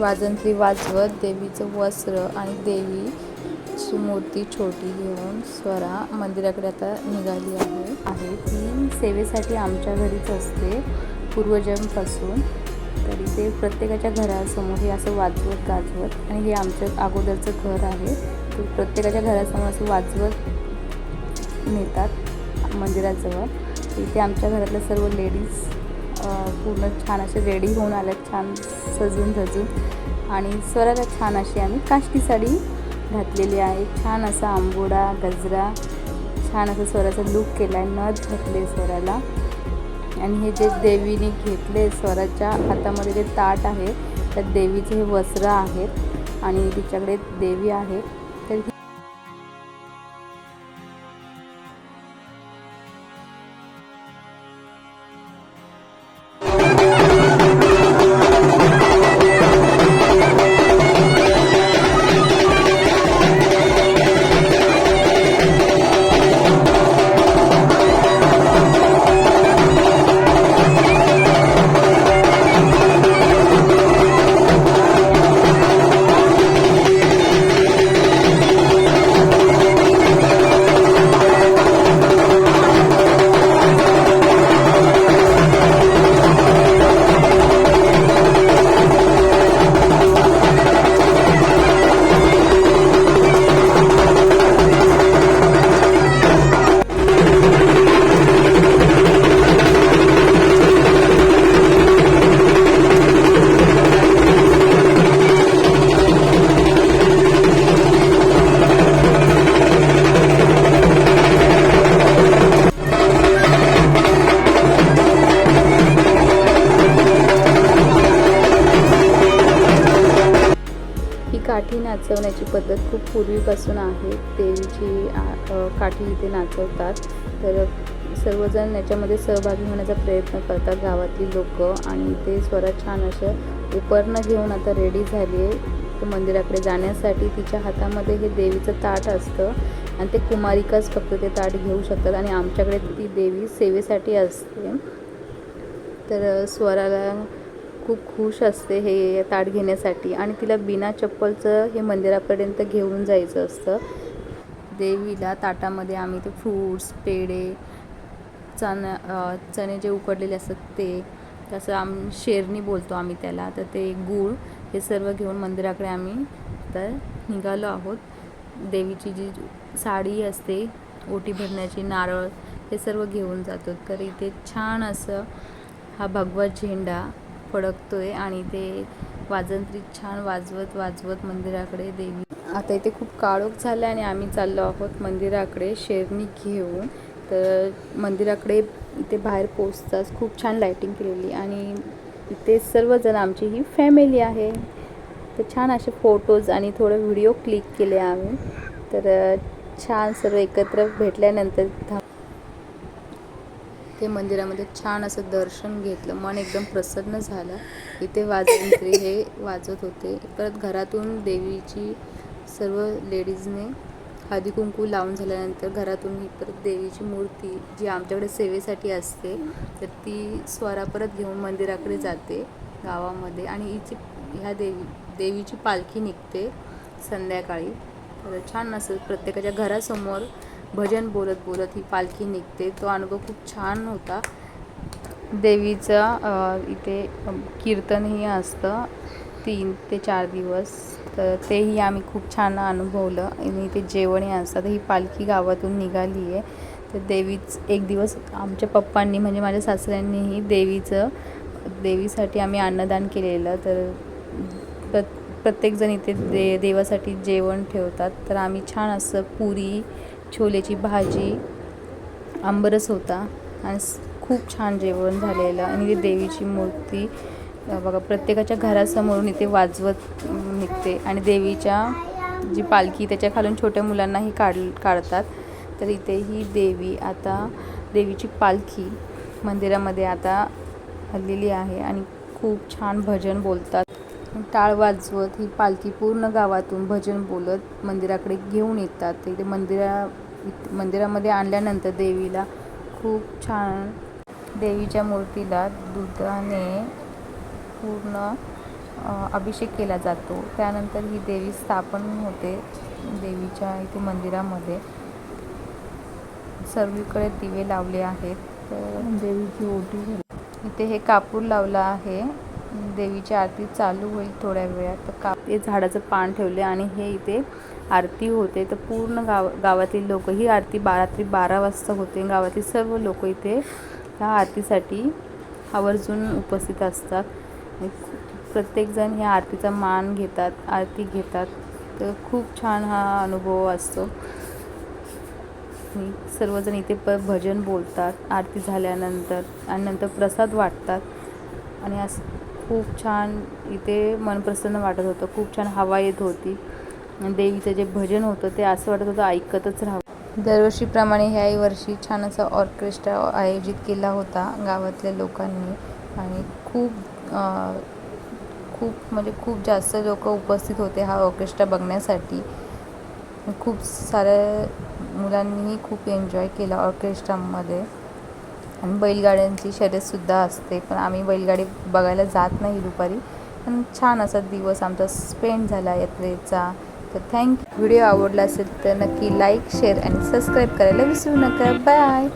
वाजंत्री वाजवत देवीचं वस्त्र आणि देवी मूर्ती छोटी घेऊन स्वरा मंदिराकडे आता निघाली आहे. आहे. ती सेवेसाठी आमच्या घरीच असते पूर्वजांपासून तरी ते प्रत्येकाच्या घरासमोर हे असं वाजवत गाजवत आणि हे आमचं अगोदरचं घर आहे. ते प्रत्येकाच्या घरासमोर असं वाजवत नेतात मंदिराजवळ. इथे आमच्या घरातल्या सर्व लेडीज पूर्ण छान असे रेडी होऊन आल्यात छान सजून सजून आणि स्वराला छान अशी आम्ही काष्टी साडी घातलेली आहे. छान असा आंबोडा गजरा छान असं स्वराचा लूक केला आहे नथ घातले स्वराला. आणि हे जे देवीने घेतले स्वराच्या हातामध्ये जे ताट आहे त्या देवीचे हे वस्त्र आहेत. आणि तिच्याकडे देवी आहे. नाचवण्याची पद्धत खूप पूर्वीपासून आहे. देवीची काठी इथे नाचवतात. तर सर्वजण याच्यामध्ये सहभागी होण्याचा प्रयत्न करतात गावातली लोक आणि ते स्वरात छान असं उपरणं घेऊन आता रेडी झाली आहे. मंदिराकडे जाण्यासाठी तिच्या हातामध्ये हे देवीचं ताट असतं आणि ते कुमारिकाच फक्त ते ताट घेऊ शकतात आणि आमच्याकडे ती देवी सेवेसाठी असते. तर स्वराला खूप खुश असते हे ताट घेण्यासाठी. आणि तिला बिना चप्पलचं हे मंदिरापर्यंत घेऊन जायचं असतं. देवीला ताटामध्ये आम्ही ते फ्रूट्स पेढे चण चणे जे उकडलेले असतात ते तसं आम शेरणी बोलतो आम्ही त्याला. तर ते गूळ हे सर्व घेऊन मंदिराकडे आम्ही तर निघालो आहोत. देवीची जी साडी असते ओटी भरण्याची नारळ हे सर्व घेऊन जातो. तर इथे छान असं हा भगवा झेंडा फडकतोय आणि ते वाजंत्री छान वाजवत वाजवत मंदिराकडे देवी. आता इथे खूप काळोख झाला आणि आम्ही चाललो आहोत मंदिराकडे शेरणी घेऊन. तर मंदिराकडे इथे बाहेर पोचताच खूप छान लाईटिंग केलेली आणि इथे सर्वजण आमची ही फॅमिली आहे. तर छान असे फोटोज आणि थोडं व्हिडिओ क्लिक केले आम्ही. तर छान सर्व एकत्र भेटल्यानंतर इथे ते मंदिरामध्ये छान असं दर्शन घेतलं. मन एकदम प्रसन्न झालं. इथे वाजंत्री हे वाजत होते. परत घरातून देवीची सर्व लेडीजने हळदी कुंकू लावून झाल्यानंतर घरातून ही परत देवीची मूर्ती जी आमच्याकडे सेवेसाठी असते तर ती स्वरा परत घेऊन मंदिराकडे जाते गावामध्ये. आणि हिची ह्या देवी देवीची पालखी निघते संध्याकाळी. तर छान असं प्रत्येकाच्या घरासमोर भजन बोलत बोलत ही पालखी निघते. तो अनुभव खूप छान होता. देवीचं इथे कीर्तनही असतं तीन ते चार दिवस. तर तेही आम्ही खूप छान अनुभवलं. आणि इथे जेवणही असतं. ही पालखी गावातून निघाली आहे. तर देवीच एक दिवस आमच्या पप्पांनी म्हणजे माझ्या सासऱ्यांनीही देवीचं देवीसाठी आम्ही अन्नदान केलेलं. तर प्र प्रत्येकजण इथे दे देवासाठी जेवण ठेवतात. तर आम्ही छान असं पुरी छोलेची भाजी आंबरस होता आणि खूप छान जेवण झालेलं. आणि ती देवीची मूर्ती बघा प्रत्येकाच्या घरासमोरून इथे वाजवत निघते. आणि देवीच्या जी पालखी त्याच्या खालून छोट्या मुलांनाही काढ काढतात. तर इथे ही देवी आता देवीची पालखी मंदिरामध्ये आता हल्लेली आहे. आणि खूप छान भजन बोलतात. टाळ वाजवत ही पालखी पूर्ण गावातून भजन बोलत मंदिराकडे घेऊन येतात. तिथे मंदिरा मंदिरामध्ये आणल्यानंतर देवीला खूप छान देवीच्या मूर्तीला दुधाने पूर्ण अभिषेक केला जातो. त्यानंतर ही देवी स्थापन होते देवीच्या इथे मंदिरामध्ये. सर्वीकडे दिवे लावले आहेत. तर देवीची ओटी. इथे हे कापूर लावला आहे. देवीची आरती चालू होईल थोड्या वेळात. तर काप हे झाडाचं पान ठेवले आणि हे इथे आरती होते. तर पूर्ण गाव गावातील लोक ही आरती बा रात्री बारा वाजता होते. गावातील सर्व लोक इथे ह्या आरतीसाठी आवर्जून उपस्थित असतात. प्रत्येकजण ह्या आरतीचा मान घेतात आरती घेतात. तर खूप छान हा अनुभव असतो. सर्वजण इथे प भजन बोलतात आरती झाल्यानंतर. आणि नंतर प्रसाद वाटतात. आणि असं खूप छान इथे मन प्रसन्न वाटत होतं. खूप छान हवा येत होती. देवीचं जे भजन होतं ते असं वाटत होतं ऐकतच राहावं. दरवर्षीप्रमाणे ह्याही वर्षी छान असा ऑर्केस्ट्रा आयोजित केला होता गावातल्या लोकांनी. आणि खूप खूप म्हणजे खूप जास्त लोक उपस्थित होते हा ऑर्केस्ट्रा बघण्यासाठी. खूप साऱ्या मुलांनीही खूप एन्जॉय केला ऑर्केस्ट्रामध्ये. आणि बैलगाड्यांची शर्यतसुद्धा असते. पण आम्ही बैलगाडी बघायला जात नाही दुपारी. पण छान असा दिवस आमचा स्पेंड झाला यात्रेचा. तर थँक्यू व्हिडिओ आवडला असेल तर नक्की लाईक शेअर आणि सबस्क्राईब करायला विसरू नका. बाय!